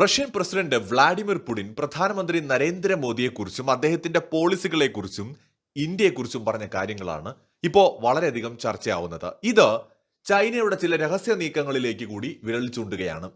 Russian president Vladimir Putin പ്രധാനമന്ത്രി നരേന്ദ്രമോദിയെക്കുറിച്ചും അദ്ദേഹത്തിന്റെ പോളിസികളെക്കുറിച്ചും ഇന്ത്യയെക്കുറിച്ചും പറഞ്ഞ കാര്യങ്ങളാണ് ഇപ്പോൾ വളരെയധികം ചർച്ചയാവുന്നത്. ഇത് ചൈനയുടെ ചില രഹസ്യ നീക്കങ്ങളിലേക്ക് കൂടി വിരൽ ചൂണ്ടുകയാണ്.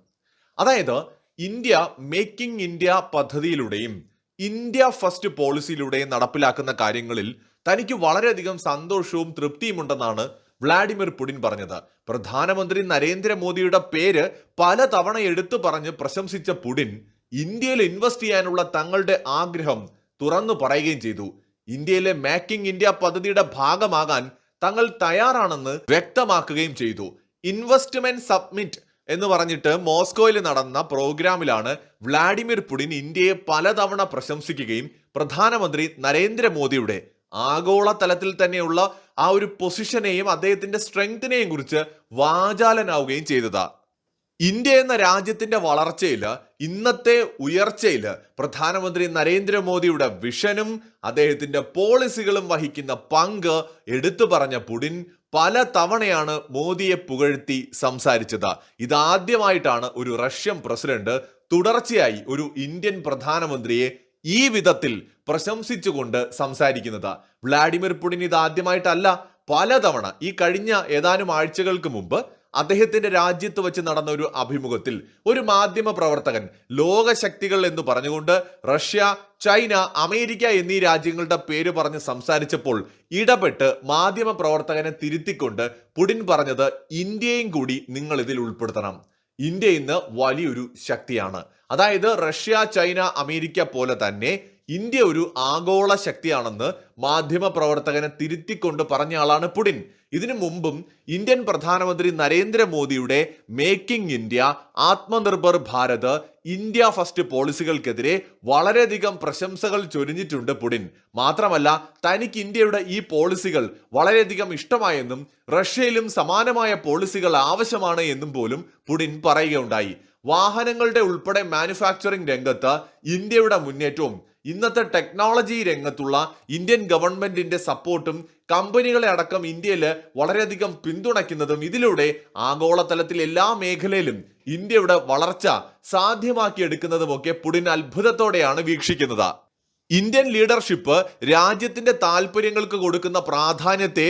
അതായത് ഇന്ത്യ മേക്കിംഗ് ഇന്ത്യ പദ്ധതിയിലൂടെയും ഇന്ത്യ ഫസ്റ്റ് പോളിസിയിലൂടെയും നടപ്പിലാക്കുന്ന കാര്യങ്ങളിൽ തനിക്ക് വളരെയധികം സന്തോഷവും തൃപ്തിയുമുണ്ടെന്നാണ് വ്ളാഡിമിർ പുടിൻ പറഞ്ഞത്. പ്രധാനമന്ത്രി നരേന്ദ്രമോദിയുടെ പേര് പലതവണ എടുത്തു പറഞ്ഞ് പ്രശംസിച്ച പുടിൻ ഇന്ത്യയിൽ ഇൻവെസ്റ്റ് ചെയ്യാനുള്ള തങ്ങളുടെ ആഗ്രഹം തുറന്നു പറയുകയും ചെയ്തു. ഇന്ത്യയിലെ മേക്കിംഗ് ഇന്ത്യ പദ്ധതിയുടെ ഭാഗമാകാൻ തങ്ങൾ തയ്യാറാണെന്ന് വ്യക്തമാക്കുകയും ചെയ്തു. ഇൻവെസ്റ്റ്മെന്റ് സബ്മിറ്റ് എന്ന് പറഞ്ഞിട്ട് മോസ്കോയിൽ നടന്ന പ്രോഗ്രാമിലാണ് വ്ളാഡിമിർ പുടിൻ ഇന്ത്യയെ പലതവണ പ്രശംസിക്കുകയും പ്രധാനമന്ത്രി നരേന്ദ്രമോദിയുടെ ആഗോള തലത്തിൽ തന്നെയുള്ള ആ ഒരു പൊസിഷനെയും അദ്ദേഹത്തിന്റെ സ്ട്രെങ്തിനെയും കുറിച്ച് വാചാലനാവുകയും ചെയ്തതാ. ഇന്ത്യ എന്ന രാജ്യത്തിന്റെ വളർച്ചയിൽ ഇന്നത്തെ ഉയർച്ചയിൽ പ്രധാനമന്ത്രി നരേന്ദ്രമോദിയുടെ വിഷനും അദ്ദേഹത്തിന്റെ പോളിസികളും വഹിക്കുന്ന പങ്ക് എടുത്തു പറഞ്ഞ പുടിൻ പല തവണയാണ് മോദിയെ പുകഴ്ത്തി സംസാരിച്ചത്. ഇതാദ്യമായിട്ടാണ് ഒരു റഷ്യൻ പ്രസിഡന്റ് തുടർച്ചയായി ഒരു ഇന്ത്യൻ പ്രധാനമന്ത്രിയെ ഈ വിധത്തിൽ പ്രശംസിച്ചുകൊണ്ട് സംസാരിക്കുന്നത് വ്ളാഡിമിർ പുടിൻ ഇത് ആദ്യമായിട്ടല്ല. പലതവണ ഈ കഴിഞ്ഞ ഏതാനും ആഴ്ചകൾക്ക് മുമ്പ് അദ്ദേഹത്തിന്റെ രാജ്യത്ത് വെച്ച് നടന്ന ഒരു അഭിമുഖത്തിൽ ഒരു മാധ്യമ പ്രവർത്തകൻ ലോകശക്തികൾ എന്ന് പറഞ്ഞുകൊണ്ട് റഷ്യ ചൈന അമേരിക്ക എന്നീ രാജ്യങ്ങളുടെ പേര് പറഞ്ഞ് സംസാരിച്ചപ്പോൾ ഇടപെട്ട് മാധ്യമ പ്രവർത്തകനെ തിരുത്തിക്കൊണ്ട് പുടിൻ പറഞ്ഞത് ഇന്ത്യയും കൂടി നിങ്ങൾ ഇതിൽ ഉൾപ്പെടുത്തണം. ഇന്ത്യ ഇന്ന് വലിയൊരു ശക്തിയാണ്. അതായത് റഷ്യ ചൈന അമേരിക്ക പോലെ തന്നെ ഇന്ത്യ ഒരു ആഗോള ശക്തിയാണെന്ന് മാധ്യമ പ്രവർത്തകനെ തിരുത്തിക്കൊണ്ട് പറഞ്ഞ ആളാണ് പുടിൻ. ഇതിനു മുമ്പും ഇന്ത്യൻ പ്രധാനമന്ത്രി നരേന്ദ്രമോദിയുടെ making India Atmanirbhar Bharat India first പോളിസികൾക്കെതിരെ വളരെയധികം പ്രശംസകൾ ചൊരിഞ്ഞിട്ടുണ്ട് പുടിൻ. മാത്രമല്ല തനിക്ക് ഇന്ത്യയുടെ ഈ പോളിസികൾ വളരെയധികം ഇഷ്ടമായെന്നും റഷ്യയിലും സമാനമായ പോളിസികൾ ആവശ്യമാണ് എന്നും പോലും പുടിൻ പറയുകയുണ്ടായി. വാഹനങ്ങളുടെ ഉൾപ്പെടെ മാനുഫാക്ചറിംഗ് രംഗത്ത് ഇന്ത്യയുടെ മുന്നേറ്റവും ഇന്നത്തെ ടെക്നോളജി രംഗത്തുള്ള ഇന്ത്യൻ ഗവൺമെന്റിന്റെ സപ്പോർട്ടും കമ്പനികളെ അടക്കം ഇന്ത്യയിൽ വളരെയധികം പിന്തുണയ്ക്കുന്നതും ഇതിലൂടെ ആഗോളതലത്തിൽ എല്ലാ മേഖലയിലും ഇന്ത്യയുടെ വളർച്ച സാധ്യമാക്കിയെടുക്കുന്നതുമൊക്കെ പുടിൻ അത്ഭുതത്തോടെയാണ് വീക്ഷിക്കുന്നത്. ഇന്ത്യൻ ലീഡർഷിപ്പ് രാജ്യത്തിന്റെ താല്പര്യങ്ങൾക്ക് കൊടുക്കുന്ന പ്രാധാന്യത്തെ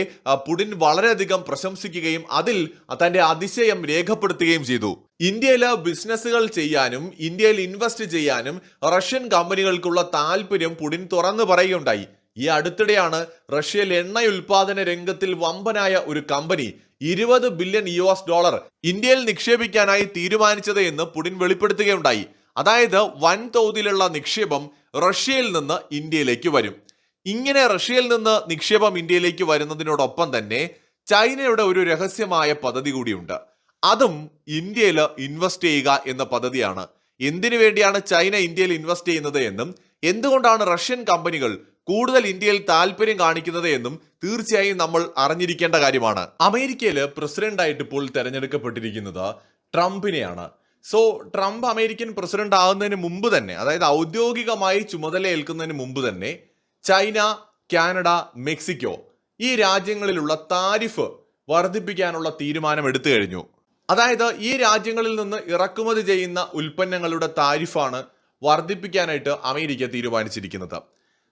പുടിൻ വളരെയധികം പ്രശംസിക്കുകയും അതിൽ തന്റെ അതിശയം രേഖപ്പെടുത്തുകയും ചെയ്തു. ഇന്ത്യയിലെ ബിസിനസ്സുകൾ ചെയ്യാനും ഇന്ത്യയിൽ ഇൻവെസ്റ്റ് ചെയ്യാനും റഷ്യൻ കമ്പനികൾക്കുള്ള താല്പര്യം പുടിൻ തുറന്നു പറയുകയുണ്ടായി. ഈ അടുത്തിടെയാണ് റഷ്യയിൽ എണ്ണ ഉൽപാദന രംഗത്തിൽ വമ്പനായ ഒരു കമ്പനി ഇരുപത് ബില്യൺ യു ഡോളർ ഇന്ത്യയിൽ നിക്ഷേപിക്കാനായി തീരുമാനിച്ചത് എന്ന് പുടിൻ വെളിപ്പെടുത്തുകയുണ്ടായി. അതായത് വൻതോതിലുള്ള നിക്ഷേപം റഷ്യയിൽ നിന്ന് ഇന്ത്യയിലേക്ക് വരും. ഇങ്ങനെ റഷ്യയിൽ നിന്ന് നിക്ഷേപം ഇന്ത്യയിലേക്ക് വരുന്നതിനോടൊപ്പം തന്നെ ചൈനയുടെ ഒരു രഹസ്യമായ പദ്ധതി കൂടിയുണ്ട്. അതും ഇന്ത്യയിൽ ഇൻവെസ്റ്റ് ചെയ്യുക എന്ന പദ്ധതിയാണ്. എന്തിനു വേണ്ടിയാണ് ചൈന ഇന്ത്യയിൽ ഇൻവെസ്റ്റ് ചെയ്യുന്നത് എന്നും എന്തുകൊണ്ടാണ് റഷ്യൻ കമ്പനികൾ കൂടുതൽ ഇന്ത്യയിൽ താല്പര്യം കാണിക്കുന്നത് എന്നും തീർച്ചയായും നമ്മൾ അറിഞ്ഞിരിക്കേണ്ട കാര്യമാണ്. അമേരിക്കയിൽ പ്രസിഡന്റായിട്ട് ഇപ്പോൾ തെരഞ്ഞെടുക്കപ്പെട്ടിരിക്കുന്നത് ട്രംപിനെയാണ്. സോ ട്രംപ് അമേരിക്കൻ പ്രസിഡന്റ് ആകുന്നതിന് മുമ്പ് തന്നെ അതായത് ഔദ്യോഗികമായി ചുമതല ഏൽക്കുന്നതിന് മുമ്പ് തന്നെ ചൈന കാനഡ മെക്സിക്കോ ഈ രാജ്യങ്ങളിലുള്ള താരിഫ് വർദ്ധിപ്പിക്കാനുള്ള തീരുമാനം എടുത്തു കഴിഞ്ഞു. അതായത് ഈ രാജ്യങ്ങളിൽ നിന്ന് ഇറക്കുമതി ചെയ്യുന്ന ഉൽപ്പന്നങ്ങളുടെ താരിഫാണ് വർദ്ധിപ്പിക്കാനായിട്ട് അമേരിക്ക തീരുമാനിച്ചിരിക്കുന്നത്.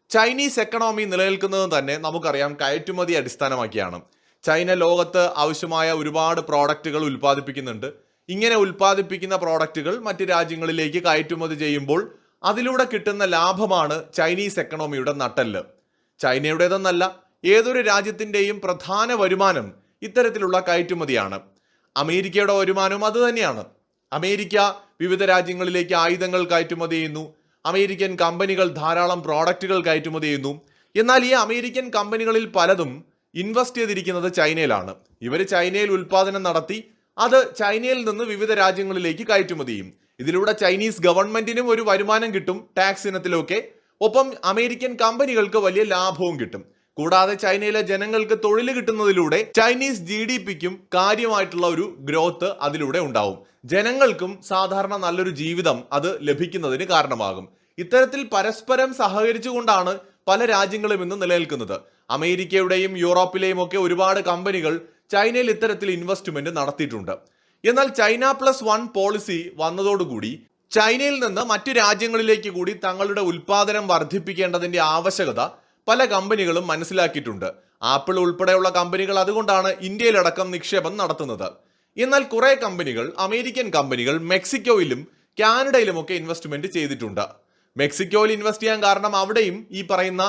ചൈനീസ് എക്കണോമി നിലനിൽക്കുന്നത് തന്നെ നമുക്കറിയാം കയറ്റുമതി അടിസ്ഥാനമാക്കിയാണ്. ചൈന ലോകത്ത് ആവശ്യമായ ഒരുപാട് പ്രോഡക്റ്റുകൾ ഉൽപ്പാദിപ്പിക്കുന്നുണ്ട്. ഇങ്ങനെ ഉൽപ്പാദിപ്പിക്കുന്ന പ്രോഡക്റ്റുകൾ മറ്റ് രാജ്യങ്ങളിലേക്ക് കയറ്റുമതി ചെയ്യുമ്പോൾ അതിലൂടെ കിട്ടുന്ന ലാഭമാണ് ചൈനീസ് എക്കണോമിയുടെ നട്ടെല്ല്. ചൈനയുടേതെന്നല്ല ഏതൊരു രാജ്യത്തിന്റെയും പ്രധാന വരുമാനം ഇത്തരത്തിലുള്ള കയറ്റുമതിയാണ്. അമേരിക്കയുടെ വരുമാനവും അതുതന്നെയാണ് അമേരിക്ക വിവിധ രാജ്യങ്ങളിലേക്ക് ആയുധങ്ങൾ കയറ്റുമതി ചെയ്യുന്നു. അമേരിക്കൻ കമ്പനികൾ ധാരാളം പ്രോഡക്റ്റുകൾ കയറ്റുമതി ചെയ്യുന്നു. എന്നാൽ ഈ അമേരിക്കൻ കമ്പനികളിൽ പലതും ഇൻവെസ്റ്റ് ചെയ്തിരിക്കുന്നത് ചൈനയിലാണ്. ഇവർ ചൈനയിൽ ഉൽപ്പാദനം നടത്തി അത് ചൈനയിൽ നിന്ന് വിവിധ രാജ്യങ്ങളിലേക്ക് കയറ്റുമതി ചെയ്യും ഇതിലൂടെ ചൈനീസ് ഗവൺമെന്റിനും ഒരു വരുമാനം കിട്ടും ടാക്സ് ഇനത്തിലൊക്കെ. ഒപ്പം അമേരിക്കൻ കമ്പനികൾക്ക് വലിയ ലാഭവും കിട്ടും. കൂടാതെ ചൈനയിലെ ജനങ്ങൾക്ക് തൊഴിൽ കിട്ടുന്നതിലൂടെ ചൈനീസ് ജി ഡി പിക്കും കാര്യമായിട്ടുള്ള ഒരു ഗ്രോത്ത് അതിലൂടെ ഉണ്ടാവും. ജനങ്ങൾക്കും സാധാരണ നല്ലൊരു ജീവിതം അത് ലഭിക്കുന്നതിന് കാരണമാകും. ഇത്തരത്തിൽ പരസ്പരം സഹകരിച്ചുകൊണ്ടാണ് പല രാജ്യങ്ങളും ഇന്ന് നിലനിൽക്കുന്നത്. അമേരിക്കയുടെയും യൂറോപ്പിലെയും ഒക്കെ ഒരുപാട് കമ്പനികൾ ചൈനയിൽ ഇത്തരത്തിൽ ഇൻവെസ്റ്റ്മെന്റ് നടത്തിയിട്ടുണ്ട്. എന്നാൽ ചൈന പ്ലസ് വൺ പോളിസി വന്നതോടുകൂടി ചൈനയിൽ നിന്ന് മറ്റു രാജ്യങ്ങളിലേക്ക് കൂടി തങ്ങളുടെ ഉൽപാദനം വർദ്ധിപ്പിക്കേണ്ടതിന്റെ ആവശ്യകത പല കമ്പനികളും മനസ്സിലാക്കിയിട്ടുണ്ട്. ആപ്പിൾ ഉൾപ്പെടെയുള്ള കമ്പനികൾ അതുകൊണ്ടാണ് ഇന്ത്യയിലടക്കം നിക്ഷേപം നടത്തുന്നത്. എന്നാൽ കുറെ കമ്പനികൾ അമേരിക്കൻ കമ്പനികൾ മെക്സിക്കോയിലും കാനഡയിലുമൊക്കെ ഇൻവെസ്റ്റ്മെന്റ് ചെയ്തിട്ടുണ്ട്. മെക്സിക്കോയിൽ ഇൻവെസ്റ്റ് ചെയ്യാൻ കാരണം അവിടെയും ഈ പറയുന്ന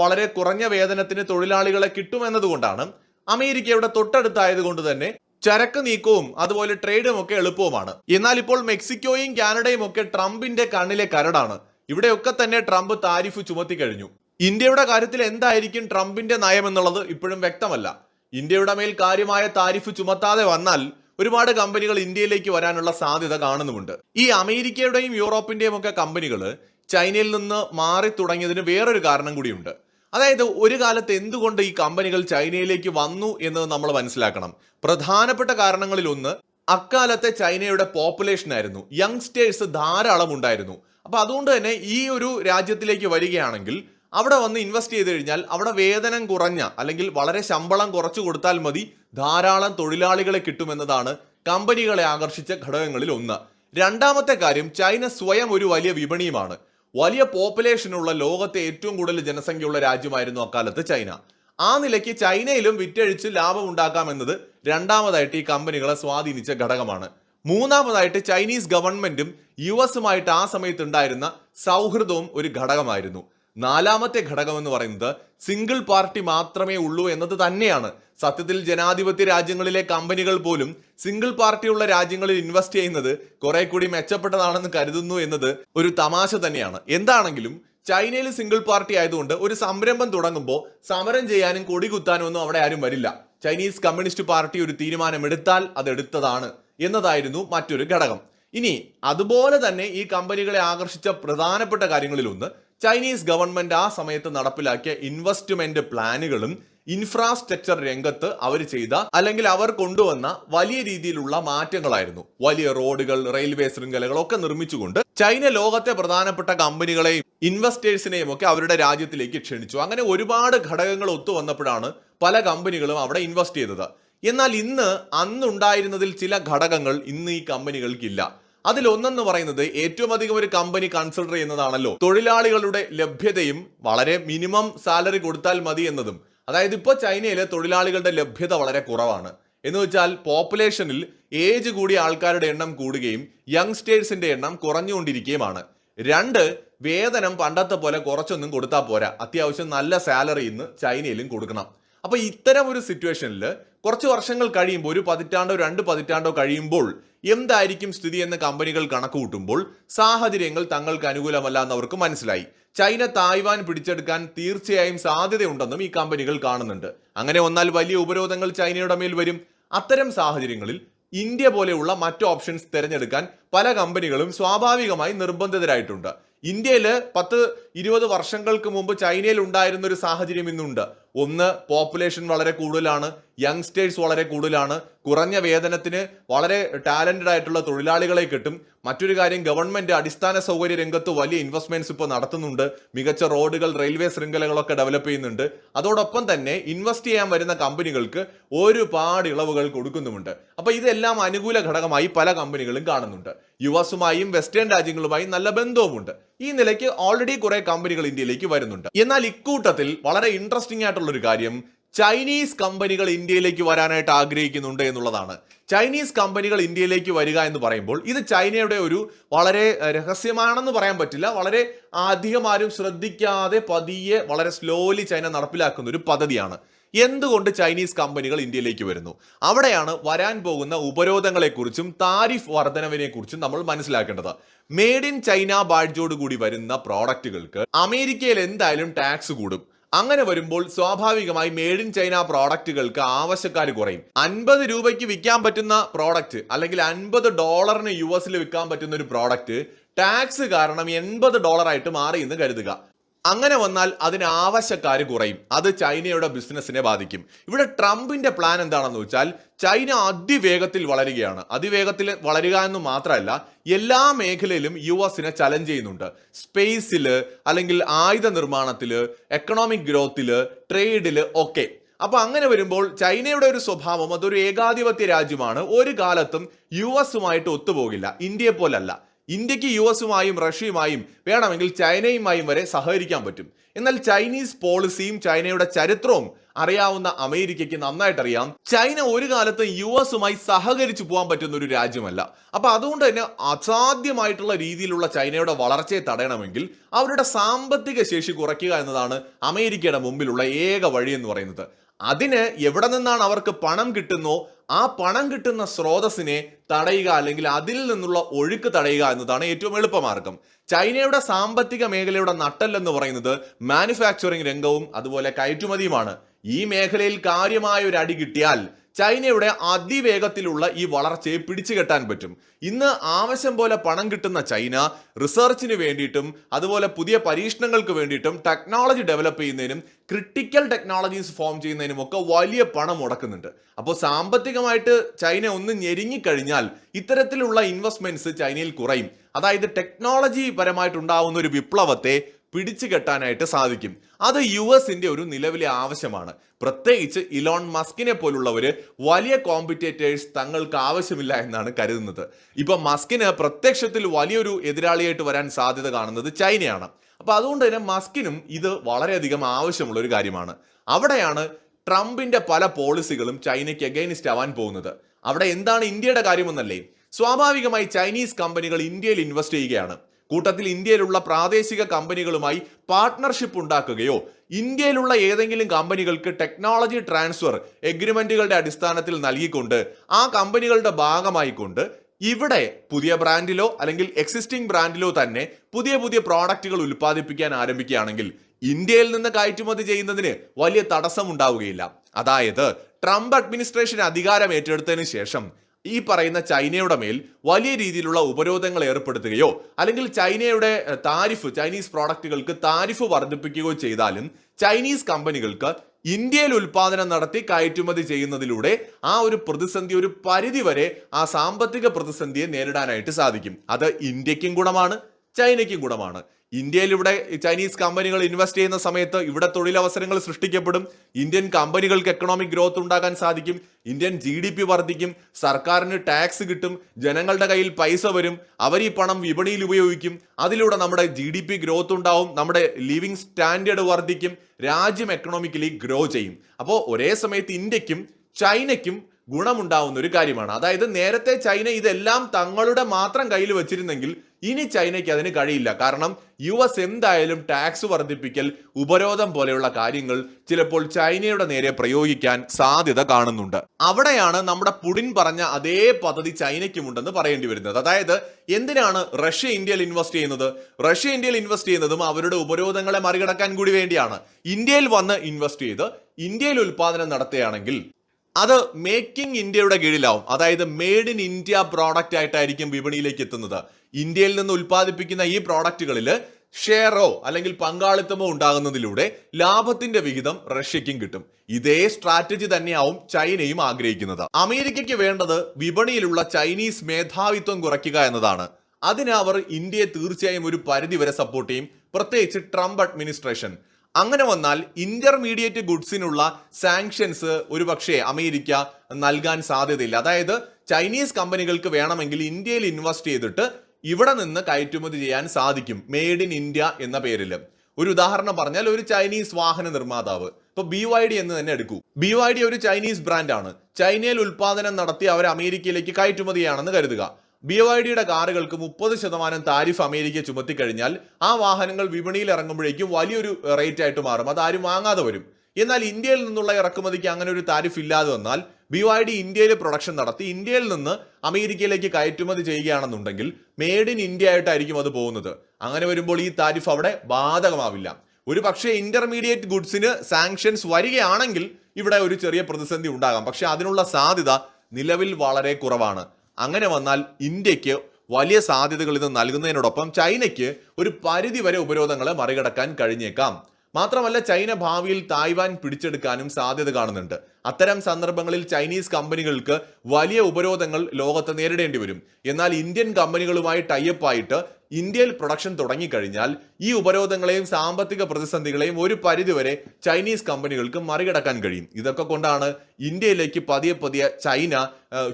വളരെ കുറഞ്ഞ വേതനത്തിന് തൊഴിലാളികളെ കിട്ടുമെന്നതുകൊണ്ടാണ് അമേരിക്കയുടെ തൊട്ടടുത്തായതുകൊണ്ട് തന്നെ ചരക്ക് നീക്കവും അതുപോലെ ട്രേഡും ഒക്കെ എളുപ്പവുമാണ്. എന്നാൽ ഇപ്പോൾ മെക്സിക്കോയും കാനഡയും ഒക്കെ ട്രംപിന്റെ കണ്ണിലെ കരടാണ്. ഇവിടെയൊക്കെ തന്നെ ട്രംപ് താരിഫ് ചുമത്തി കഴിഞ്ഞു. ഇന്ത്യയുടെ കാര്യത്തിൽ എന്തായിരിക്കും ട്രംപിന്റെ നയം എന്നുള്ളത് ഇപ്പോഴും വ്യക്തമല്ല. ഇന്ത്യയുടെ മേൽ കാര്യമായ താരിഫ് ചുമത്താതെ വന്നാൽ ഒരുപാട് കമ്പനികൾ ഇന്ത്യയിലേക്ക് വരാനുള്ള സാധ്യത കാണുന്നുമുണ്ട്. ഈ അമേരിക്കയുടെയും യൂറോപ്പിന്റെയും ഒക്കെ കമ്പനികൾ ചൈനയിൽ നിന്ന് മാറി തുടങ്ങിയതിന് വേറൊരു കാരണം കൂടിയുണ്ട്. അതായത് ഒരു കാലത്ത് എന്തുകൊണ്ട് ഈ കമ്പനികൾ ചൈനയിലേക്ക് വന്നു എന്ന് നമ്മൾ മനസ്സിലാക്കണം. പ്രധാനപ്പെട്ട കാരണങ്ങളിൽ ഒന്ന് അക്കാലത്തെ ചൈനയുടെ പോപ്പുലേഷൻ ആയിരുന്നു. യങ്സ്റ്റേഴ്സ് ധാരാളം ഉണ്ടായിരുന്നു. അപ്പൊ അതുകൊണ്ട് തന്നെ ഈ ഒരു രാജ്യത്തിലേക്ക് വരികയാണെങ്കിൽ അവിടെ വന്ന് ഇൻവെസ്റ്റ് ചെയ്ത് കഴിഞ്ഞാൽ അവിടെ വേതനം കുറഞ്ഞ അല്ലെങ്കിൽ വളരെ ശമ്പളം കുറച്ചു കൊടുത്താൽ മതി ധാരാളം തൊഴിലാളികളെ കിട്ടുമെന്നതാണ് കമ്പനികളെ ആകർഷിച്ച ഘടകങ്ങളിൽ ഒന്ന്. രണ്ടാമത്തെ കാര്യം ചൈന സ്വയം ഒരു വലിയ വിപണിയുമാണ്. വലിയ പോപ്പുലേഷനുള്ള ലോകത്തെ ഏറ്റവും കൂടുതൽ ജനസംഖ്യയുള്ള രാജ്യമായിരുന്നു അക്കാലത്ത് ചൈന. ആ നിലയ്ക്ക് ചൈനയിലും വിറ്റഴിച്ച് ലാഭം ഉണ്ടാക്കാമെന്നത് രണ്ടാമതായിട്ട് ഈ കമ്പനികളെ സ്വാധീനിച്ച ഘടകമാണ്. മൂന്നാമതായിട്ട് ചൈനീസ് ഗവൺമെന്റും യു എസുമായിട്ട് ആ സമയത്ത് ഉണ്ടായിരുന്ന സൗഹൃദവും ഒരു ഘടകമായിരുന്നു. നാലാമത്തെ ഘടകം എന്ന് പറയുന്നത് സിംഗിൾ പാർട്ടി മാത്രമേ ഉള്ളൂ എന്നത് തന്നെയാണ്. സത്യത്തിൽ ജനാധിപത്യ രാജ്യങ്ങളിലെ കമ്പനികൾ പോലും സിംഗിൾ പാർട്ടിയുള്ള രാജ്യങ്ങളിൽ ഇൻവെസ്റ്റ് ചെയ്യുന്നത് കുറെ കൂടി മെച്ചപ്പെട്ടതാണെന്ന് കരുതുന്നു എന്നത് ഒരു തമാശ തന്നെയാണ്. എന്താണെങ്കിലും ചൈനയിൽ സിംഗിൾ പാർട്ടി ആയതുകൊണ്ട് ഒരു സംരംഭം തുടങ്ങുമ്പോൾ സമരം ചെയ്യാനും കൊടി കുത്താനും ഒന്നും അവിടെ ആരും വരില്ല. ചൈനീസ് കമ്മ്യൂണിസ്റ്റ് പാർട്ടി ഒരു തീരുമാനമെടുത്താൽ അത് എടുത്തതാണ് എന്നതായിരുന്നു മറ്റൊരു ഘടകം. ഇനി അതുപോലെ തന്നെ ഈ കമ്പനികളെ ആകർഷിച്ച പ്രധാനപ്പെട്ട കാര്യങ്ങളിലൊന്ന് ചൈനീസ് ഗവൺമെന്റ് ആ സമയത്ത് നടപ്പിലാക്കിയ ഇൻവെസ്റ്റ്മെന്റ് പ്ലാനുകളും ഇൻഫ്രാസ്ട്രക്ചർ രംഗത്ത് അവർ ചെയ്ത അല്ലെങ്കിൽ അവർ കൊണ്ടുവന്ന വലിയ രീതിയിലുള്ള മാറ്റങ്ങളായിരുന്നു. വലിയ റോഡുകൾ റെയിൽവേ ശൃംഖലകൾ ഒക്കെ നിർമ്മിച്ചുകൊണ്ട് ചൈന ലോകത്തെ പ്രധാനപ്പെട്ട കമ്പനികളെയും ഇൻവെസ്റ്റേഴ്സിനെയും ഒക്കെ അവരുടെ രാജ്യത്തിലേക്ക് ക്ഷണിച്ചു. അങ്ങനെ ഒരുപാട് ഘടകങ്ങൾ ഒത്തു വന്നപ്പോഴാണ് പല കമ്പനികളും അവിടെ ഇൻവെസ്റ്റ് ചെയ്തത്. എന്നാൽ ഇന്ന് അന്നുണ്ടായിരുന്നതിൽ ചില ഘടകങ്ങൾ ഇന്ന് ഈ കമ്പനികൾക്കില്ല അതിൽ ഒന്നെന്ന് പറയുന്നത് ഏറ്റവും അധികം ഒരു കമ്പനി കൺസിഡർ ചെയ്യുന്നതാണല്ലോ. തൊഴിലാളികളുടെ ലഭ്യതയും വളരെ മിനിമം സാലറി കൊടുത്താൽ മതി എന്നതും. അതായത് ഇപ്പോൾ ചൈനയിലെ തൊഴിലാളികളുടെ ലഭ്യത വളരെ കുറവാണ്. എന്ന് വെച്ചാൽ പോപ്പുലേഷനിൽ ഏജ് കൂടിയ ആൾക്കാരുടെ എണ്ണം കൂടുകയും യങ്സ്റ്റേഴ്സിന്റെ എണ്ണം കുറഞ്ഞുകൊണ്ടിരിക്കുകയുമാണ്. രണ്ട് വേതനം പണ്ടത്തെ പോലെ കുറച്ചൊന്നും കൊടുത്താൽ പോരാ. അത്യാവശ്യം നല്ല സാലറി ഇന്ന് ചൈനയിലും കൊടുക്കണം. അപ്പൊ ഇത്തരം ഒരു സിറ്റുവേഷനിൽ കുറച്ച് വർഷങ്ങൾ കഴിയുമ്പോൾ ഒരു പതിറ്റാണ്ടോ രണ്ട് പതിറ്റാണ്ടോ കഴിയുമ്പോൾ എന്തായിരിക്കും സ്ഥിതി എന്ന് കമ്പനികൾ കണക്കുകൂട്ടുമ്പോൾ സാഹചര്യങ്ങൾ തങ്ങൾക്ക് അനുകൂലമല്ല എന്നവർക്ക് മനസ്സിലായി. ചൈന തായ്വാൻ പിടിച്ചെടുക്കാൻ തീർച്ചയായും സാധ്യതയുണ്ടെന്നും ഈ കമ്പനികൾ കാണുന്നുണ്ട്. അങ്ങനെ വന്നാൽ വലിയ ഉപരോധങ്ങൾ ചൈനയുടെ മേൽ വരും. അത്തരം സാഹചര്യങ്ങളിൽ ഇന്ത്യ പോലെയുള്ള മറ്റ് ഓപ്ഷൻസ് തിരഞ്ഞെടുക്കാൻ പല കമ്പനികളും സ്വാഭാവികമായി നിർബന്ധിതരായിട്ടുണ്ട്. ഇന്ത്യയിൽ പത്ത് ഇരുപത് വർഷങ്ങൾക്ക് മുമ്പ് ചൈനയിൽ ഉണ്ടായിരുന്ന ഒരു സാഹചര്യം ഇന്നുണ്ട്. ഒന്ന് പോപ്പുലേഷൻ വളരെ കൂടുതലാണ് യങ്സ്റ്റേഴ്സ് വളരെ കൂടുതലാണ് കുറഞ്ഞ വേതനത്തിന് വളരെ ടാലന്റഡ് ആയിട്ടുള്ള തൊഴിലാളികളെ കിട്ടും. മറ്റൊരു കാര്യം ഗവൺമെന്റ് അടിസ്ഥാന സൗകര്യ രംഗത്ത് വലിയ ഇൻവെസ്റ്റ്മെന്റ്സ് ഇപ്പോൾ നടത്തുന്നുണ്ട്. മികച്ച റോഡുകൾ റെയിൽവേ ശൃംഖലകളൊക്കെ ഡെവലപ്പ് ചെയ്യുന്നുണ്ട്. അതോടൊപ്പം തന്നെ ഇൻവെസ്റ്റ് ചെയ്യാൻ വരുന്ന കമ്പനികൾക്ക് ഒരുപാട് ഇളവുകൾ കൊടുക്കുന്നുമുണ്ട്. അപ്പോൾ ഇതെല്ലാം അനുകൂല ഘടകമായി പല കമ്പനികളും കാണുന്നുണ്ട്. യു എസുമായും വെസ്റ്റേൺ രാജ്യങ്ങളുമായും നല്ല ബന്ധവുമുണ്ട്. ഈ നിലയ്ക്ക് ഓൾറെഡി കുറെ കമ്പനികൾ ഇന്ത്യയിലേക്ക് വരുന്നുണ്ട്. എന്നാൽ ഇക്കൂട്ടത്തിൽ വളരെ ഇൻട്രസ്റ്റിംഗ് ആയിട്ടുള്ള ഒരു കാര്യം ചൈനീസ് കമ്പനികൾ ഇന്ത്യയിലേക്ക് വരാനായിട്ട് ആഗ്രഹിക്കുന്നുണ്ട് എന്നുള്ളതാണ്. ചൈനീസ് കമ്പനികൾ ഇന്ത്യയിലേക്ക് വരിക എന്ന് പറയുമ്പോൾ ഇത് ചൈനയുടെ ഒരു വളരെ രഹസ്യമാണെന്ന് പറയാൻ പറ്റില്ല. വളരെ അധികം ആരും ശ്രദ്ധിക്കാതെ പതിയെ വളരെ സ്ലോലി ചൈന നടപ്പിലാക്കുന്ന ഒരു പദ്ധതിയാണ്. എന്തുകൊണ്ട് ചൈനീസ് കമ്പനികൾ ഇന്ത്യയിലേക്ക് വരുന്നു? അവിടെയാണ് വരാൻ പോകുന്ന ഉപരോധങ്ങളെക്കുറിച്ചും താരിഫ് വർധനവിനെക്കുറിച്ചും നമ്മൾ മനസ്സിലാക്കേണ്ടത്. മെയ്ഡ് ഇൻ ചൈന ബാഡ്ജോട് കൂടി വരുന്ന പ്രോഡക്റ്റുകൾക്ക് അമേരിക്കയിൽ എന്തായാലും ടാക്സ് കൂടും. അങ്ങനെ വരുമ്പോൾ സ്വാഭാവികമായി മെയ്ഡ് ഇൻ ചൈന പ്രോഡക്റ്റുകൾക്ക് ആവശ്യക്കാർ കുറയും. അൻപത് രൂപയ്ക്ക് വിൽക്കാൻ പറ്റുന്ന പ്രോഡക്റ്റ് അല്ലെങ്കിൽ അൻപത് ഡോളറിന് യു എസിൽ വിൽക്കാൻ പറ്റുന്ന ഒരു പ്രോഡക്റ്റ് ടാക്സ് കാരണം എൺപത് ഡോളറായിട്ട് മാറി എന്ന് കരുതുക. അങ്ങനെ വന്നാൽ അതിന് ആവശ്യക്കാർ കുറയും. അത് ചൈനയുടെ ബിസിനസ്സിനെ ബാധിക്കും. ഇവിടെ ട്രംപിന്റെ പ്ലാൻ എന്താണെന്ന് വെച്ചാൽ ചൈന അതിവേഗത്തിൽ വളരുകയാണ്. അതിവേഗത്തിൽ വളരുക എന്ന് മാത്രമല്ല എല്ലാ മേഖലയിലും യു എസിനെ ചലഞ്ച് ചെയ്യുന്നുണ്ട്. സ്പേസിൽ അല്ലെങ്കിൽ ആയുധ നിർമ്മാണത്തിൽ എക്കണോമിക് ഗ്രോത്തിൽ ട്രേഡിൽ ഒക്കെ. അപ്പൊ അങ്ങനെ വരുമ്പോൾ ചൈനയുടെ ഒരു സ്വഭാവം അതൊരു ഏകാധിപത്യ രാജ്യമാണ്. ഒരു കാലത്തും യു എസുമായിട്ട് ഒത്തുപോകില്ല. ഇന്ത്യയെ പോലല്ല. ഇന്ത്യയ്ക്ക് യു എസുമായും റഷ്യയുമായും വേണമെങ്കിൽ ചൈനയുമായും വരെ സഹകരിക്കാൻ പറ്റും. എന്നാൽ ചൈനീസ് പോളിസിയും ചൈനയുടെ ചരിത്രവും അറിയാവുന്ന അമേരിക്കയ്ക്ക് നന്നായിട്ടറിയാം. ചൈന ഒരു കാലത്ത് യു എസുമായി സഹകരിച്ചു പോകാൻ പറ്റുന്ന ഒരു രാജ്യമല്ല. അപ്പൊ അതുകൊണ്ട് തന്നെ അസാധ്യമായിട്ടുള്ള രീതിയിലുള്ള ചൈനയുടെ വളർച്ചയെ തടയണമെങ്കിൽ അവരുടെ സാമ്പത്തിക ശേഷി കുറയ്ക്കുക എന്നതാണ് അമേരിക്കയുടെ മുമ്പിലുള്ള ഏക വഴി എന്ന് പറയുന്നത്. അതിന് എവിടെ നിന്നാണ് അവർക്ക് പണം കിട്ടുന്നോ ആ പണം കിട്ടുന്ന സ്രോതസ്സിനെ തടയുക അല്ലെങ്കിൽ അതിൽ നിന്നുള്ള ഒഴുക്ക് തടയുക എന്നതാണ് ഏറ്റവും എളുപ്പമാർഗം. ചൈനയുടെ സാമ്പത്തിക മേഖലയുടെ നട്ടല്ലെന്ന് പറയുന്നത് മാനുഫാക്ചറിംഗ് രംഗവും അതുപോലെ കയറ്റുമതിയുമാണ്. ഈ മേഖലയിൽ കാര്യമായ ഒരു അടി കിട്ടിയാൽ ചൈനയുടെ അതിവേഗത്തിലുള്ള ഈ വളർച്ചയെ പിടിച്ചു കെട്ടാൻ പറ്റും. ഇന്ന് ആവശ്യം പോലെ പണം കിട്ടുന്ന ചൈന റിസർച്ചിന് വേണ്ടിയിട്ടും അതുപോലെ പുതിയ പരീക്ഷണങ്ങൾക്ക് വേണ്ടിയിട്ടും ടെക്നോളജി ഡെവലപ്പ് ചെയ്യുന്നതിനും ക്രിട്ടിക്കൽ ടെക്നോളജീസ് ഫോം ചെയ്യുന്നതിനും ഒക്കെ വലിയ പണം മുടക്കുന്നുണ്ട്. അപ്പോൾ സാമ്പത്തികമായിട്ട് ചൈന ഒന്ന് ഞെരുങ്ങിക്കഴിഞ്ഞാൽ ഇത്തരത്തിലുള്ള ഇൻവെസ്റ്റ്മെന്റ്സ് ചൈനയിൽ കുറയും. അതായത് ടെക്നോളജി പരമായിട്ടുണ്ടാവുന്ന ഒരു വിപ്ലവത്തെ പിടിച്ചു കെട്ടാനായിട്ട് സാധിക്കും. അത് യു എസിന്റെ ഒരു നിലവിലെ ആവശ്യമാണ്. പ്രത്യേകിച്ച് ഇലോൺ മസ്കിനെ പോലുള്ളവര് വലിയ കോമ്പറ്റേറ്റേഴ്സ് തങ്ങൾക്ക് ആവശ്യമില്ല എന്നാണ് കരുതുന്നത്. ഇപ്പൊ മസ്കിന് പ്രത്യക്ഷത്തിൽ വലിയൊരു എതിരാളിയായിട്ട് വരാൻ സാധ്യത കാണുന്നത് ചൈനയാണ്. അപ്പൊ അതുകൊണ്ട് തന്നെ മസ്കിനും ഇത് വളരെയധികം ആവശ്യമുള്ള ഒരു കാര്യമാണ്. അവിടെയാണ് ട്രംപിന്റെ പല പോളിസികളും ചൈനയ്ക്ക് അഗൈനിസ്റ്റ് ആവാൻ പോകുന്നത്. അവിടെ എന്താണ് ഇന്ത്യയുടെ കാര്യമെന്നല്ലേ? സ്വാഭാവികമായി ചൈനീസ് കമ്പനികൾ ഇന്ത്യയിൽ ഇൻവെസ്റ്റ് ചെയ്യുകയാണ്. കൂട്ടത്തിൽ ഇന്ത്യയിലുള്ള പ്രാദേശിക കമ്പനികളുമായി പാർട്ട്ണർഷിപ്പ് ഉണ്ടാക്കുകയോ ഇന്ത്യയിലുള്ള ഏതെങ്കിലും കമ്പനികൾക്ക് ടെക്നോളജി ട്രാൻസ്ഫർ എഗ്രിമെന്റുകളുടെ അടിസ്ഥാനത്തിൽ നൽകിക്കൊണ്ട് ആ കമ്പനികളുടെ ഭാഗമായിക്കൊണ്ട് ഇവിടെ പുതിയ ബ്രാൻഡിലോ അല്ലെങ്കിൽ എക്സിസ്റ്റിംഗ് ബ്രാൻഡിലോ തന്നെ പുതിയ പുതിയ പ്രോഡക്റ്റുകൾ ഉൽപ്പാദിപ്പിക്കാൻ ആരംഭിക്കുകയാണെങ്കിൽ ഇന്ത്യയിൽ നിന്ന് കയറ്റുമതി ചെയ്യുന്നതിന് വലിയ തടസ്സം ഉണ്ടാവുകയില്ല അതായത് ട്രംപ് അഡ്മിനിസ്ട്രേഷൻ അധികാരം ഏറ്റെടുത്തതിന് ശേഷം ഈ പറയുന്ന ചൈനയുടെ മേൽ വലിയ രീതിയിലുള്ള ഉപരോധങ്ങൾ ഏർപ്പെടുത്തുകയോ അല്ലെങ്കിൽ ചൈനയുടെ താരിഫ് ചൈനീസ് പ്രോഡക്റ്റുകൾക്ക് താരിഫ് വർദ്ധിപ്പിക്കുകയോ ചെയ്താലും ചൈനീസ് കമ്പനികൾക്ക് ഇന്ത്യയിൽ ഉൽപാദനം നടത്തി കയറ്റുമതി ചെയ്യുന്നതിലൂടെ ആ ഒരു പ്രതിസന്ധി ഒരു പരിധി വരെ ആ സാമ്പത്തിക പ്രതിസന്ധിയെ നേരിടാനായിട്ട് സാധിക്കും. അത് ഇന്ത്യക്കും ഗുണമാണ് ചൈനയ്ക്കും ഗുണമാണ്. ഇന്ത്യയിൽ ഇവിടെ ചൈനീസ് കമ്പനികൾ ഇൻവെസ്റ്റ് ചെയ്യുന്ന സമയത്ത് ഇവിടെ തൊഴിലവസരങ്ങൾ സൃഷ്ടിക്കപ്പെടും. ഇന്ത്യൻ കമ്പനികൾക്ക് എക്കണോമിക് ഗ്രോത്ത് ഉണ്ടാകാൻ സാധിക്കും. ഇന്ത്യൻ ജി ഡി പി വർദ്ധിക്കും. സർക്കാരിന് ടാക്സ് കിട്ടും. ജനങ്ങളുടെ കയ്യിൽ പൈസ വരും. അവർ ഈ പണം വിപണിയിൽ ഉപയോഗിക്കും. അതിലൂടെ നമ്മുടെ ജി ഡി പി ഗ്രോത്ത് ഉണ്ടാവും. നമ്മുടെ ലിവിങ് സ്റ്റാൻഡേർഡ് വർദ്ധിക്കും. രാജ്യം എക്കണോമിക്കലി ഗ്രോ ചെയ്യും. അപ്പോൾ ഒരേ സമയത്ത് ഇന്ത്യക്കും ചൈനയ്ക്കും ഗുണമുണ്ടാവുന്ന ഒരു കാര്യമാണ്. അതായത് നേരത്തെ ചൈന ഇതെല്ലാം തങ്ങളുടെ മാത്രം കയ്യിൽ വെച്ചിരുന്നെങ്കിൽ ഇനി ചൈനയ്ക്ക് അതിന് കഴിയില്ല. കാരണം യു എസ് എന്തായാലും ടാക്സ് വർദ്ധിപ്പിക്കൽ ഉപരോധം പോലെയുള്ള കാര്യങ്ങൾ ചിലപ്പോൾ ചൈനയുടെ നേരെ പ്രയോഗിക്കാൻ സാധ്യത കാണുന്നുണ്ട്. അവിടെയാണ് നമ്മുടെ പുടിൻ പറഞ്ഞ അതേ പദ്ധതി ചൈനയ്ക്കുമുണ്ടെന്ന് പറയേണ്ടി വരുന്നത്. അതായത് എന്തിനാണ് റഷ്യ ഇന്ത്യയിൽ ഇൻവെസ്റ്റ് ചെയ്യുന്നത്? റഷ്യ ഇന്ത്യയിൽ ഇൻവെസ്റ്റ് ചെയ്യുന്നതും അവരുടെ ഉപരോധങ്ങളെ മറികടക്കാൻ കൂടി വേണ്ടിയാണ്. ഇന്ത്യയിൽ വന്ന് ഇൻവെസ്റ്റ് ചെയ്ത് ഇന്ത്യയിൽ ഉൽപാദനം നടത്തുകയാണെങ്കിൽ അത് മേക്കിംഗ് ഇന്ത്യയുടെ കീഴിലാവും. അതായത് മെയ്ഡ് ഇൻ ഇന്ത്യ പ്രോഡക്റ്റ് ആയിട്ടായിരിക്കും വിപണിയിലേക്ക് എത്തുന്നത്. ഇന്ത്യയിൽ നിന്ന് ഉൽപ്പാദിപ്പിക്കുന്ന ഈ പ്രോഡക്റ്റുകളിൽ ഷെയറോ അല്ലെങ്കിൽ പങ്കാളിത്തമോ ഉണ്ടാകുന്നതിലൂടെ ലാഭത്തിന്റെ വിഹിതം റഷ്യയ്ക്കും കിട്ടും. ഇതേ സ്ട്രാറ്റജി തന്നെയാവും ചൈനയും ആഗ്രഹിക്കുന്നത്. അമേരിക്കയ്ക്ക് വേണ്ടത് വിപണിയിലുള്ള ചൈനീസ് മേധാവിത്വം കുറയ്ക്കുക എന്നതാണ്. അതിനവർ ഇന്ത്യയെ തീർച്ചയായും ഒരു പരിധി വരെ സപ്പോർട്ട് ചെയ്യും. പ്രത്യേകിച്ച് ട്രംപ് അഡ്മിനിസ്ട്രേഷൻ അങ്ങനെ വന്നാൽ ഇന്റർമീഡിയറ്റ് ഗുഡ്സിനുള്ള സാങ്ഷൻസ് ഒരുപക്ഷെ അമേരിക്ക നൽകാൻ സാധ്യതയില്ല. അതായത് ചൈനീസ് കമ്പനികൾക്ക് വേണമെങ്കിൽ ഇന്ത്യയിൽ ഇൻവെസ്റ്റ് ചെയ്തിട്ട് ഇവിടെ നിന്ന് കയറ്റുമതി ചെയ്യാൻ സാധിക്കും. മെയ്ഡ് ഇൻ ഇന്ത്യ എന്ന പേരിൽ. ഒരു ഉദാഹരണം പറഞ്ഞാൽ ഒരു ചൈനീസ് വാഹന നിർമ്മാതാവ്. ഇപ്പൊ ബി വൈ ഡി എന്ന് തന്നെ എടുക്കൂ. ബി വൈ ഡി ഒരു ചൈനീസ് ബ്രാൻഡാണ് ചൈനയിൽ ഉൽപാദനം നടത്തി അവർ അമേരിക്കയിലേക്ക് കയറ്റുമതിയാണെന്ന് കരുതുക. ബി വൈ ഡിയുടെ കാറുകൾക്ക് മുപ്പത് ശതമാനം താരിഫ് അമേരിക്ക ചുമത്തി കഴിഞ്ഞാൽ ആ വാഹനങ്ങൾ വിപണിയിൽ ഇറങ്ങുമ്പോഴേക്കും വലിയൊരു റേറ്റ് ആയിട്ട് മാറും. അത് ആരും വാങ്ങാതെ വരും. എന്നാൽ ഇന്ത്യയിൽ നിന്നുള്ള ഇറക്കുമതിക്ക് അങ്ങനെ ഒരു താരിഫ് ഇല്ലാതെ വന്നാൽ ബി വൈ ഡി ഇന്ത്യയിൽ പ്രൊഡക്ഷൻ നടത്തി ഇന്ത്യയിൽ നിന്ന് അമേരിക്കയിലേക്ക് കയറ്റുമതി ചെയ്യുകയാണെന്നുണ്ടെങ്കിൽ മെയ്ഡ് ഇൻ ഇന്ത്യ ആയിട്ടായിരിക്കും അത് പോകുന്നത്. അങ്ങനെ വരുമ്പോൾ ഈ താരിഫ് അവിടെ ബാധകമാവില്ല. ഒരു പക്ഷേ ഇന്റർമീഡിയറ്റ് ഗുഡ്സിന് സാങ്ഷൻസ് വരികയാണെങ്കിൽ ഇവിടെ ഒരു ചെറിയ പ്രതിസന്ധി ഉണ്ടാകാം. പക്ഷേ അതിനുള്ള സാധ്യത നിലവിൽ വളരെ കുറവാണ്. അങ്ങനെ വന്നാൽ ഇന്ത്യയ്ക്ക് വലിയ സാധ്യതകൾ ഇത് നൽകുന്നതിനോടൊപ്പം ചൈനയ്ക്ക് ഒരു പരിധി വരെ ഉപരോധങ്ങളെ മറികടക്കാൻ കഴിഞ്ഞേക്കാം. മാത്രമല്ല ചൈന ഭാവിയിൽ തായ്വാൻ പിടിച്ചെടുക്കാനും സാധ്യത കാണുന്നുണ്ട്. അത്തരം സന്ദർഭങ്ങളിൽ ചൈനീസ് കമ്പനികൾക്ക് വലിയ ഉപരോധങ്ങൾ ലോകത്ത് നേരിടേണ്ടി വരും. എന്നാൽ ഇന്ത്യൻ കമ്പനികളുമായി ടൈപ്പ് ആയിട്ട് ഇന്ത്യയിൽ പ്രൊഡക്ഷൻ തുടങ്ങിക്കഴിഞ്ഞാൽ ഈ ഉപരോധങ്ങളെയും സാമ്പത്തിക പ്രതിസന്ധികളെയും ഒരു പരിധിവരെ ചൈനീസ് കമ്പനികൾക്ക് മറികടക്കാൻ കഴിയും. ഇതൊക്കെ കൊണ്ടാണ് ഇന്ത്യയിലേക്ക് പതിയെ പതിയെ ചൈന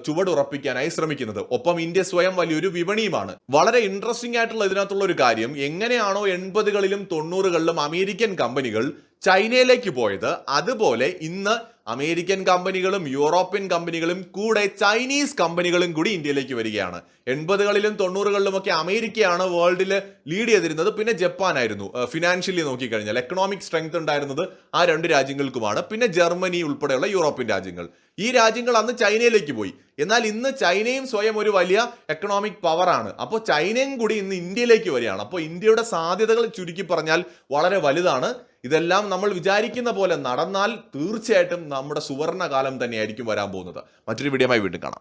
ചുവടുറപ്പിക്കാനായി ശ്രമിക്കുന്നത്. ഒപ്പം ഇന്ത്യ സ്വയം വലിയൊരു വിപണിയുമാണ്. വളരെ ഇൻട്രസ്റ്റിംഗ് ആയിട്ടുള്ള ഇതിനകത്തുള്ള ഒരു കാര്യം എങ്ങനെയാണോ എൺപതുകളിലും തൊണ്ണൂറുകളിലും അമേരിക്കൻ കമ്പനികൾ ചൈനയിലേക്ക് പോയത്. അതുപോലെ ഇന്ന് അമേരിക്കൻ കമ്പനികളും യൂറോപ്യൻ കമ്പനികളും കൂടെ ചൈനീസ് കമ്പനികളും കൂടി ഇന്ത്യയിലേക്ക് വരികയാണ്. എൺപതുകളിലും തൊണ്ണൂറുകളിലും ഒക്കെ അമേരിക്കയാണ് വേൾഡിൽ ലീഡ് ചെയ്തിരുന്നത്. പിന്നെ ജപ്പാനായിരുന്നു. ഫിനാൻഷ്യലി നോക്കിക്കഴിഞ്ഞാൽ എക്കണോമിക് സ്ട്രെങ്ത് ഉണ്ടായിരുന്നത് ആ രണ്ട് രാജ്യങ്ങൾക്കുമാണ്. പിന്നെ ജർമ്മനി ഉൾപ്പെടെയുള്ള യൂറോപ്യൻ രാജ്യങ്ങൾ. ഈ രാജ്യങ്ങൾ അന്ന് ചൈനയിലേക്ക് പോയി. എന്നാൽ ഇന്ന് ചൈനയും സ്വയം ഒരു വലിയ എക്കണോമിക് പവറാണ് അപ്പോൾ ചൈനയും കൂടി ഇന്ന് ഇന്ത്യയിലേക്ക് വരികയാണ്. അപ്പോൾ ഇന്ത്യയുടെ സാധ്യതകൾ ചുരുക്കി പറഞ്ഞാൽ വളരെ വലുതാണ്. ഇതെല്ലാം നമ്മൾ വിചാരിക്കുന്ന പോലെ നടന്നാൽ തീർച്ചയായിട്ടും നമ്മുടെ സുവർണകാലം തന്നെയായിരിക്കും വരാൻ പോകുന്നത്. മറ്റൊരു വീഡിയോമായി വീണ്ടും കാണാം.